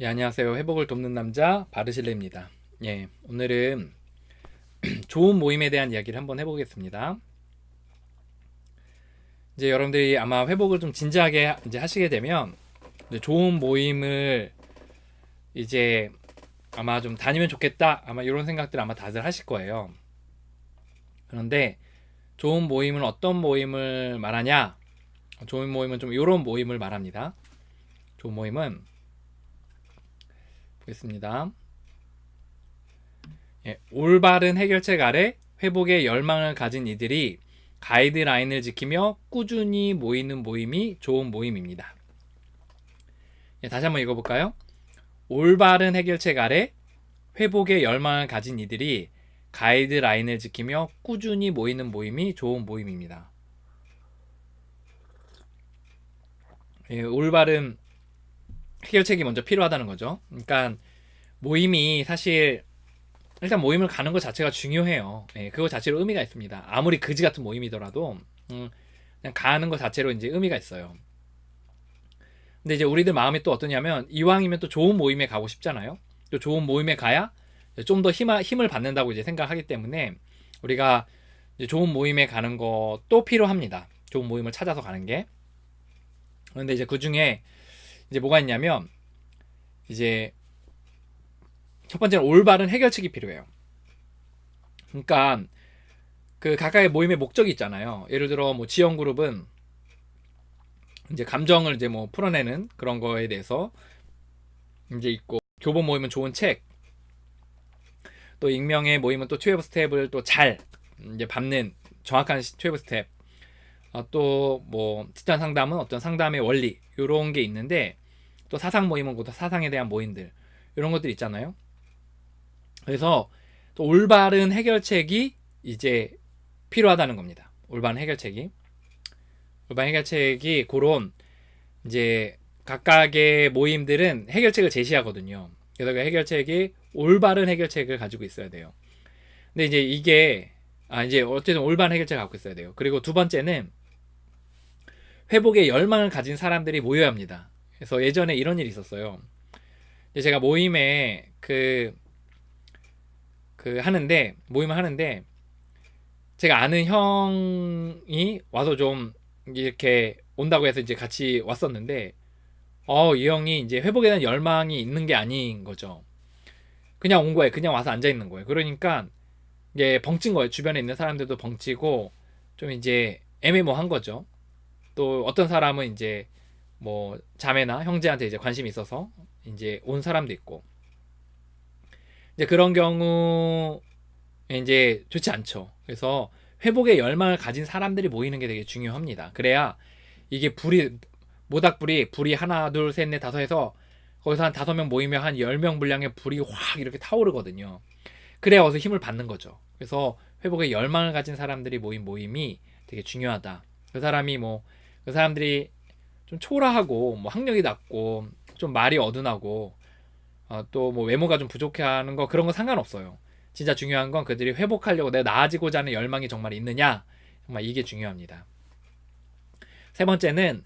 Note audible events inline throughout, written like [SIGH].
예, 안녕하세요. 회복을 돕는 남자 바르실레입니다. 예, 오늘은 [CLEARS THROAT] 좋은 모임에 대한 이야기를 한번 해보겠습니다. 이제 여러분들이 아마 회복을 좀 진지하게 이제 하시게 되면 이제 좋은 모임을 이제 아마 좀 다니면 좋겠다. 아마 이런 생각들 아마 다들 하실 거예요. 그런데 좋은 모임은 어떤 모임을 말하냐? 좋은 모임은 좀 이런 모임을 말합니다. 좋은 모임은 보겠습니다. 예, 올바른 해결책 아래 회복의 열망을 가진 이들이 가이드라인을 지키며 꾸준히 모이는 모임이 좋은 모임입니다. 예, 다시 한번 읽어볼까요? 올바른 해결책 아래 회복의 열망을 가진 이들이 가이드라인을 지키며 꾸준히 모이는 모임이 좋은 모임입니다. 예, 올바른 해결책이 먼저 필요하다는 거죠. 그러니까 모임이 사실 일단 모임을 가는 것 자체가 중요해요. 예, 그거 자체로 의미가 있습니다. 아무리 그지 같은 모임이더라도 음, 그냥 가는 것 자체로 이제 의미가 있어요. 근데 이제 우리들 마음이 또 어떠냐면 이왕이면 또 좋은 모임에 가고 싶잖아요. 또 좋은 모임에 가야 좀 더 힘을 받는다고 이제 생각하기 때문에 우리가 좋은 모임에 가는 것도 필요합니다. 좋은 모임을 찾아서 가는 게. 그런데 이제 그 중에 이제 뭐가 있냐면 이제 첫 번째는 올바른 해결책이 필요해요. 그러니까 그 각각의 모임의 목적이 있잖아요. 예를 들어 뭐 지원 그룹은 이제 감정을 이제 뭐 풀어내는 그런 거에 대해서 이제 있고 교본 모임은 좋은 책, 또 익명의 모임은 또 트웨브 스텝을 또 잘 이제 밟는 정확한 트웨브 스텝, 어, 또뭐 집단 상담은 어떤 상담의 원리 이런 게 있는데 또 사상 모임은 또 사상에 대한 모임들 이런 것들 있잖아요. 그래서 또 올바른 해결책이 이제 필요하다는 겁니다. 올바른 해결책이 올바른 해결책이 그런 이제 각각의 모임들은 해결책을 제시하거든요. 그래서 그 해결책이 올바른 해결책을 가지고 있어야 돼요. 근데 이제 이게 아 이제 어쨌든 올바른 해결책을 갖고 있어야 돼요. 그리고 두 번째는 회복의 열망을 가진 사람들이 모여야 합니다. 그래서 예전에 이런 일이 있었어요. 제가 모임에 그, 그 하는데, 모임을 하는데, 제가 아는 형이 와서 좀 이렇게 온다고 해서 이제 같이 왔었는데, 어, 이 형이 이제 회복에 대한 열망이 있는 게 아닌 거죠. 그냥 온 거예요. 그냥 와서 앉아 있는 거예요. 그러니까 이게 벙찐 거예요. 주변에 있는 사람들도 벙찌고 좀 이제 애매모한 거죠. 또 어떤 사람은 이제 뭐 자매나 형제한테 이제 관심이 있어서 이제 온 사람도 있고 이제 그런 경우 이제 좋지 않죠. 그래서 회복의 열망을 가진 사람들이 모이는 게 되게 중요합니다. 그래야 이게 불이 모닥불이 불이 하나 둘 셋 넷 다섯 해서 거기서 한 다섯 명 모이면 한 열 명 분량의 불이 확 이렇게 타오르거든요. 그래야 어서 힘을 받는 거죠. 그래서 회복의 열망을 가진 사람들이 모인 모임이 되게 중요하다. 그 사람이 뭐 그 사람들이 좀 초라하고 뭐 학력이 낮고 좀 말이 어둔하고 어, 또뭐 외모가 좀 부족해하는 거 그런 거 상관없어요. 진짜 중요한 건 그들이 회복하려고 내가 나아지고자 하는 열망이 정말 있느냐 정말 이게 중요합니다. 세 번째는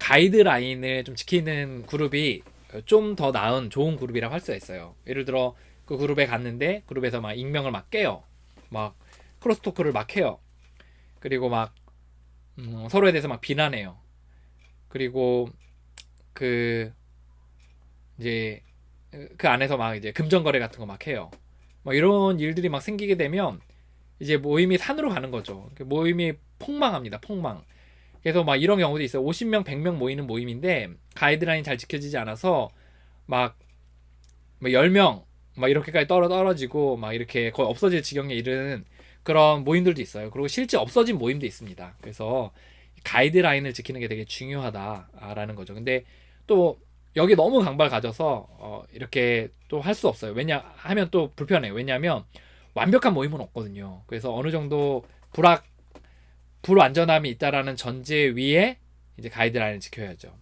가이드라인을 좀 지키는 그룹이 좀 더 나은 좋은 그룹이라고 할 수가 있어요. 예를 들어 그 그룹에 갔는데 그룹에서 막 익명을 막 깨요. 막 크로스토크를 막 해요. 그리고 막 음, 서로에 대해서 막 비난해요. 그리고 그 이제 그 안에서 막 이제 금전 거래 같은 거 막 해요. 뭐 이런 일들이 막 생기게 되면 이제 모임이 산으로 가는 거죠. 그 모임이 폭망합니다. 폭망. 그래서 막 이런 경우도 있어요. 50명, 100명 모이는 모임인데 가이드라인 잘 지켜지지 않아서 막 10명 뭐막 이렇게까지 떨어 떨어지고 막 이렇게 거의 없어질 지경에 이르는 그런 모임들도 있어요. 그리고 실제 없어진 모임도 있습니다. 그래서 가이드라인을 지키는 게 되게 중요하다라는 거죠. 근데 또 여기 너무 강발 가져서 어 이렇게 또 할 수 없어요. 왜냐 하면 또 불편해요. 왜냐하면 완벽한 모임은 없거든요. 그래서 어느 정도 불악 불완전함이 있다라는 전제 위에 이제 가이드라인을 지켜야죠.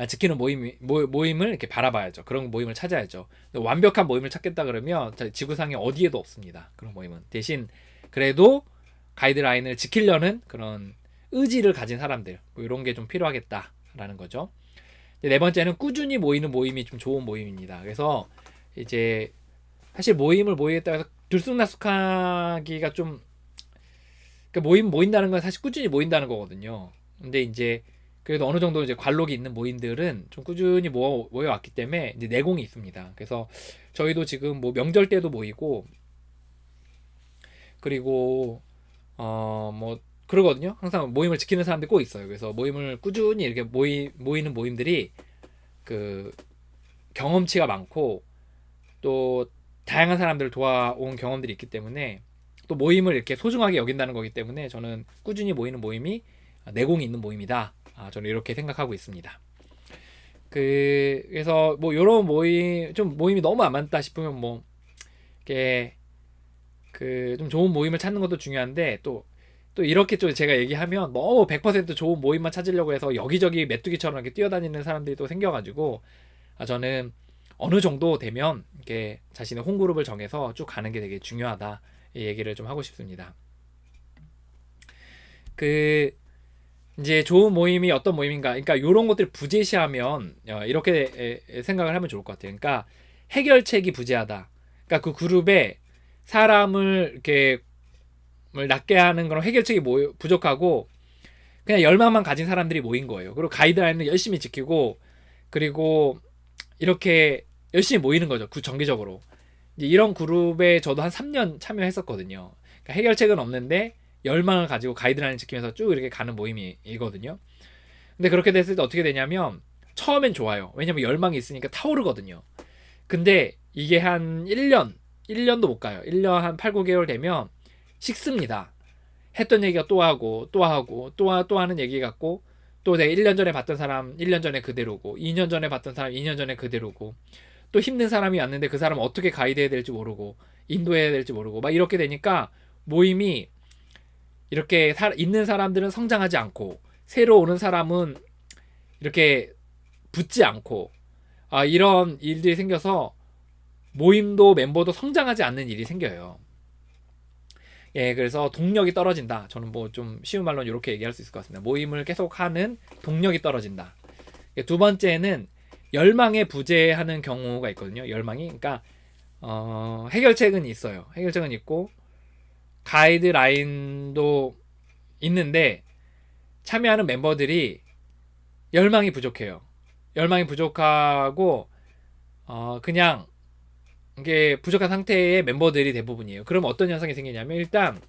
아, 지키는 모임 모, 모임을 이렇게 바라봐야죠. 그런 모임을 찾아야죠. 완벽한 모임을 찾겠다 그러면 지구상에 어디에도 없습니다. 그런 모임은 대신 그래도 가이드라인을 지키려는 그런 의지를 가진 사람들 뭐 이런 게 좀 필요하겠다라는 거죠. 네 번째는 꾸준히 모이는 모임이 좀 좋은 모임입니다. 그래서 이제 사실 모임을 모이겠다 해서 들쑥날쑥하기가 좀 그러니까 모임 모인다는 건 사실 꾸준히 모인다는 거거든요. 근데 이제 그래도 어느 정도 이제 관록이 있는 모임들은 좀 꾸준히 모여, 모여왔기 때문에 이제 내공이 있습니다. 그래서 저희도 지금 뭐 명절 때도 모이고 그리고 어 뭐 그러거든요. 항상 모임을 지키는 사람들이 꼭 있어요. 그래서 모임을 꾸준히 이렇게 모이 모이는 모임들이 그 경험치가 많고 또 다양한 사람들을 도와온 경험들이 있기 때문에 또 모임을 이렇게 소중하게 여긴다는 거기 때문에 저는 꾸준히 모이는 모임이 내공이 있는 모임이다. 아, 저는 이렇게 생각하고 있습니다. 그 그래서 뭐 이런 모임 좀 모임이 너무 안 많다 싶으면 뭐 이렇게 그 좀 좋은 모임을 찾는 것도 중요한데 또 또 이렇게 좀 제가 얘기하면 너무 100% 좋은 모임만 찾으려고 해서 여기저기 메뚜기처럼 이렇게 뛰어다니는 사람들이 또 생겨가지고 아, 저는 어느 정도 되면 이렇게 자신의 홈그룹을 정해서 쭉 가는 게 되게 중요하다 이 얘기를 좀 하고 싶습니다. 그 이제 좋은 모임이 어떤 모임인가? 그러니까 이런 것들을 부재시하면 어, 이렇게 생각을 하면 좋을 것 같아요. 그러니까 해결책이 부재하다. 그러니까 그 그룹에 사람을 이렇게 을 낮게 하는 그런 해결책이 모, 부족하고 그냥 열망만 가진 사람들이 모인 거예요. 그리고 가이드라인을 열심히 지키고 그리고 이렇게 열심히 모이는 거죠. 그 정기적으로. 이런 그룹에 저도 한 3년 참여했었거든요. 그러니까 해결책은 없는데 열망을 가지고 가이드라인을 지키면서 쭉 이렇게 가는 모임이거든요. 근데 그렇게 됐을 때 어떻게 되냐면 처음엔 좋아요. 왜냐면 열망이 있으니까 타오르거든요. 근데 이게 한 1년, 1년도 못 가요. 1년 한 8, 9개월 되면 식습니다. 했던 얘기가 또 하고 또 하고 또, 또 하는 얘기 같고 또 내가 1년 전에 봤던 사람 1년 전에 그대로고 2년 전에 봤던 사람 2년 전에 그대로고 또 힘든 사람이 왔는데 그 사람 어떻게 가이드해야 될지 모르고 인도해야 될지 모르고 막 이렇게 되니까 모임이 이렇게 사, 있는 사람들은 성장하지 않고 새로 오는 사람은 이렇게 붙지 않고 아, 이런 일들이 생겨서 모임도 멤버도 성장하지 않는 일이 생겨요. 예, 그래서 동력이 떨어진다. 저는 뭐 좀 쉬운 말로 이렇게 얘기할 수 있을 것 같습니다. 모임을 계속하는 동력이 떨어진다. 예, 두 번째는 열망에 부재하는 경우가 있거든요. 열망이, 그러니까 어, 해결책은 있어요. 해결책은 있고 가이드라인도 있는데 참여하는 멤버들이 열망이 부족해요. 열망이 부족하고 어, 그냥 이게 부족한 상태의 member들이 대부분이에요. 그럼 어떤 현상이 생기냐면 일단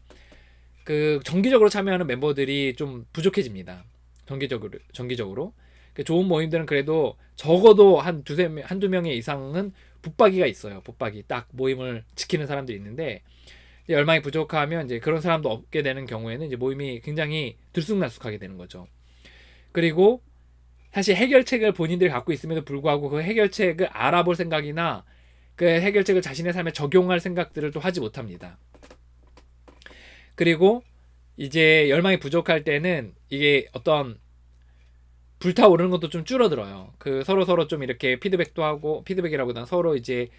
그 정기적으로 참여하는 멤버들이 좀 부족해집니다. 정기적으로 정기적으로 그 좋은 모임들은 그래도 적어도 한 두세 명, 한두 명의 이상은 붙박이가 있어요. 붙박이 딱 모임을 지키는 사람들이 있는데 열망이 부족하면 이제 그런 사람도 없게 되는 경우에는 이제 모임이 굉장히 들쑥날쑥하게 되는 거죠. 그리고 사실 해결책을 본인들이 갖고 있음에도 불구하고 그 해결책을 알아볼 생각이나 그 해결책을 자신의 삶에 적용할 생각들을 또 하지 못합니다. 그리고 이제 열망이 부족할 때는 이게 어떤 불타오르는 것도 좀 줄어들어요. 그 서로 서로 좀 이렇게 피드백도 하고 피드백이라고보다 서로 이제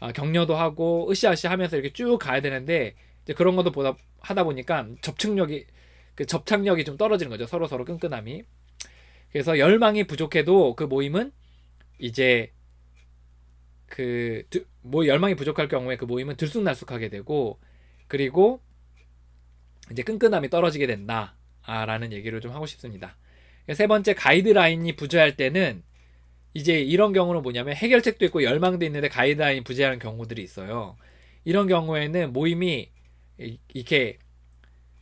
아, 격려도 하고 으쌰으쌰 하면서 이렇게 쭉 가야 되는데 이제 그런 것도 보다 하다 보니까 접촉력이 그 접착력이 좀 떨어지는 거죠. 서로 서로 끈끈함이. 그래서 열망이 부족해도 그 모임은 이제 그 뭐 열망이 부족할 경우에 그 모임은 들쑥날쑥하게 되고 그리고 이제 끈끈함이 떨어지게 된다라는 얘기를 좀 하고 싶습니다. 세 번째 가이드라인이 부재할 때는 이제 이런 경우는 뭐냐면 해결책도 있고 열망도 있는데 가이드라인이 부재하는 경우들이 있어요. 이런 경우에는 모임이 이렇게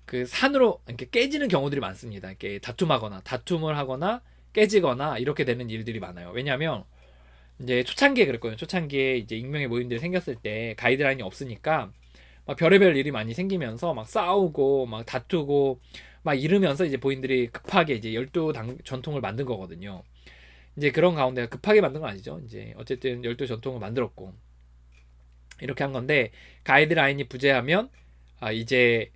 그 산으로 이렇게 깨지는 경우들이 많습니다. 이렇게 다툼하거나 다툼을 하거나 깨지거나 이렇게 되는 일들이 많아요. 왜냐하면 이제 초창기에 그랬거든요. 초창기에 이제 익명의 모임들이 생겼을 때 가이드라인이 없으니까 막 별의별 일이 많이 생기면서 막 싸우고 막 다투고 막 이러면서 이제 보인들이 급하게 이제 열두 당 전통을 만든 거거든요. 이제 그런 가운데 급하게 만든 건 아니죠. 이제 어쨌든 열두 전통을 만들었고 이렇게 한 건데 가이드라인이 부재하면 아 이제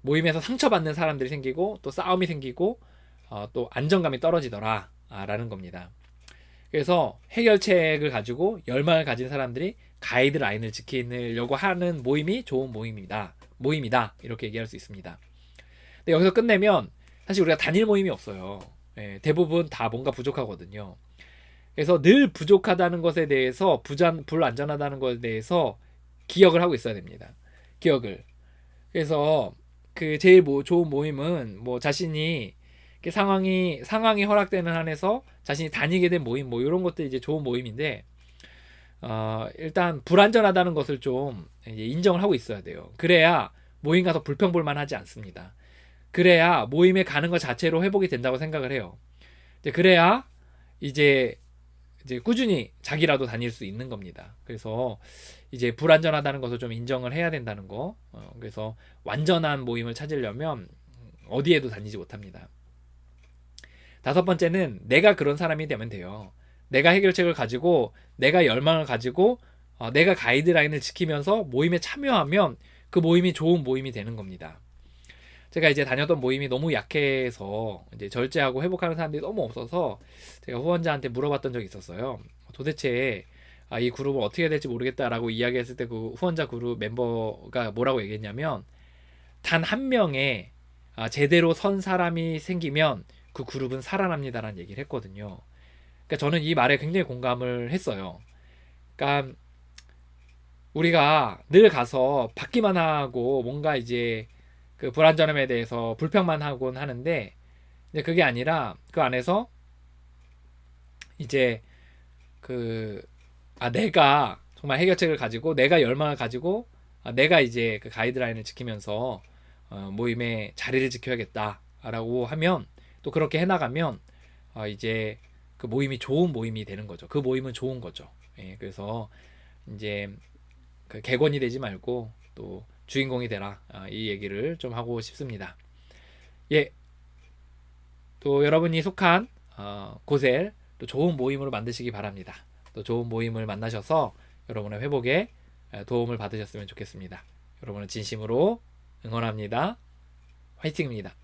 모임에서 상처받는 사람들이 생기고 또 싸움이 생기고 어, 또 안정감이 떨어지더라라는 겁니다. 그래서 해결책을 가지고 열망을 가진 사람들이 가이드라인을 지키려고 하는 모임이 좋은 모임이다. 모임이다. 이렇게 얘기할 수 있습니다. 근데 여기서 끝내면 사실 우리가 단일 모임이 없어요. 예, 대부분 다 뭔가 부족하거든요. 그래서 늘 부족하다는 것에 대해서 부잔 불안전하다는 것에 대해서 기억을 하고 있어야 됩니다. 기억을. 그래서 그 제일 뭐 좋은 모임은 뭐 자신이 상황이 상황이 허락되는 한에서 자신이 다니게 된 모임 뭐 이런 것들 이제 좋은 모임인데 어, 일단 불안전하다는 것을 좀 인정을 하고 있어야 돼요. 그래야 모임 가서 불평불만 하지 않습니다. 그래야 모임에 가는 것 자체로 회복이 된다고 생각을 해요. 그래야 이제 이제 꾸준히 자기라도 다닐 수 있는 겁니다. 그래서 이제 불안전하다는 것을 좀 인정을 해야 된다는 거. 어, 그래서 완전한 모임을 찾으려면 어디에도 다니지 못합니다. 다섯 번째는 내가 그런 사람이 되면 돼요. 내가 해결책을 가지고 내가 열망을 가지고 어, 내가 가이드라인을 지키면서 모임에 참여하면 그 모임이 좋은 모임이 되는 겁니다. 제가 이제 다녔던 모임이 너무 약해서 이제 절제하고 회복하는 사람들이 너무 없어서 제가 후원자한테 물어봤던 적이 있었어요. 도대체 아, 이 그룹을 어떻게 해야 될지 모르겠다라고 이야기했을 때 그 후원자 그룹 멤버가 뭐라고 얘기했냐면 단 한 명의 아, 제대로 선 사람이 생기면 그 그룹은 살아납니다라는 얘기를 했거든요. 그러니까 저는 이 말에 굉장히 공감을 했어요. 그러니까 우리가 늘 가서 받기만 하고 뭔가 이제 그 불안전함에 대해서 불평만 하곤 하는데 이제 그게 아니라 그 안에서 이제 그 아 내가 정말 해결책을 가지고 내가 열망을 가지고 아, 내가 이제 그 가이드라인을 지키면서 어, 모임의 자리를 지켜야겠다라고 하면 또 그렇게 해나가면 어, 이제 그 모임이 좋은 모임이 되는 거죠. 그 모임은 좋은 거죠. 예, 그래서 이제 그 객원이 되지 말고 또 주인공이 되라 아, 이 얘기를 좀 하고 싶습니다. 예, 또 여러분이 속한 어, 고셀 또 좋은 모임으로 만드시기 바랍니다. 또 좋은 모임을 만나셔서 여러분의 회복에 에, 도움을 받으셨으면 좋겠습니다. 여러분을 진심으로 응원합니다. 화이팅입니다.